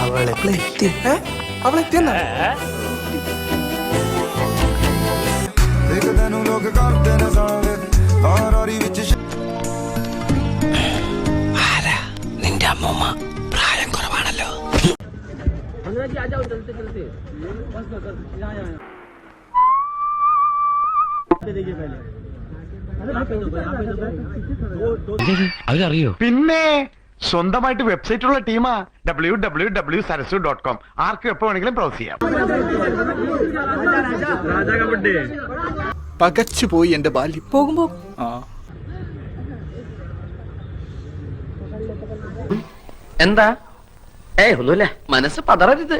അവളെത്തി അവളെത്തിയെന്നാ നിന്റെ അമ്മൂമ്മ? പ്രായം കുറവാണല്ലോ. देखिए पहले അവരറിയോ പിന്നെ സ്വന്തമായിട്ട് വെബ്സൈറ്റ് ഉള്ള ടീമാ W W W Sarasu dot com ആർക്കും എപ്പോ വേണമെങ്കിലും ബ്രൗസ് ചെയ്യാം. പകച്ചുപോയി എന്റെ ബാല്യം. പോകുമ്പോ. എന്താ? ഏയ് ഒന്നുമില്ല. മനസ്സ് പതറരുത്.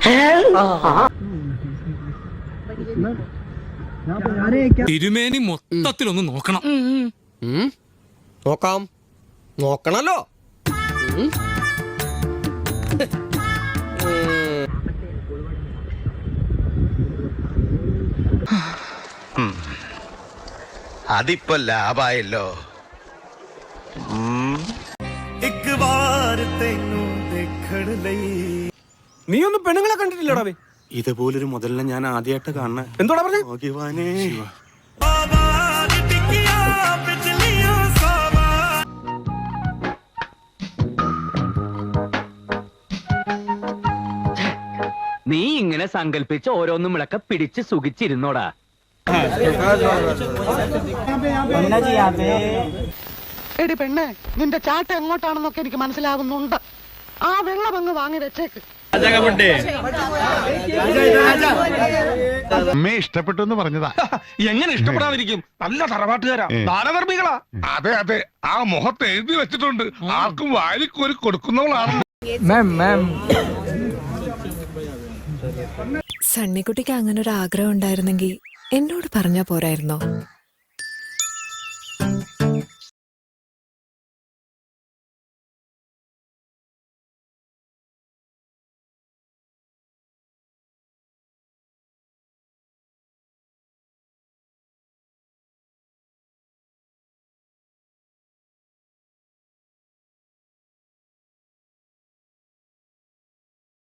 തിരുമേനി മൊത്തത്തിലൊന്ന് നോക്കണം. നോക്കാം. നോക്കണല്ലോ. അതിപ്പോ ലാഭായല്ലോ. നീ ഒന്നും പെണ്ണുങ്ങളെ കണ്ടിട്ടില്ലടാ ഇതുപോലൊരു മുതലിനെ ഞാൻ ആദ്യമായിട്ട് കാണണ എന്തോടാ പറഞ്ഞേ? നീ ഇങ്ങനെ സങ്കല്പിച്ച് ഓരോന്നും വിളക്ക പിടിച്ച് സുഖിച്ചിരുന്നോടാ. എടി പെണ്ണേ നിന്റെ ചാട്ട എങ്ങോട്ടാണെന്നൊക്കെ എനിക്ക് മനസ്സിലാകുന്നുണ്ട് ആ വെള്ളം അങ്ങ് വാങ്ങി വെച്ചേക്ക്. അമ്മേ ഇഷ്ടപ്പെട്ടു എന്ന് പറഞ്ഞതാ. എങ്ങനെ ഇഷ്ടപ്പെടാതിരിക്കും? നല്ല തറവാട്ടുകാരാ ദാനധർമ്മികളാ. അതെ അതെ. ആ മുഖത്ത് എഴുതി വെച്ചിട്ടുണ്ട്. ആർക്കും വാരിക്കോരി കൊടുക്കുന്നവളാണ്. സണ്ണിക്കുട്ടിക്ക് അങ്ങനെ ഒരു ആഗ്രഹം ഉണ്ടായിരുന്നെങ്കിൽ എന്നോട് പറഞ്ഞാ പോരായിരുന്നോ?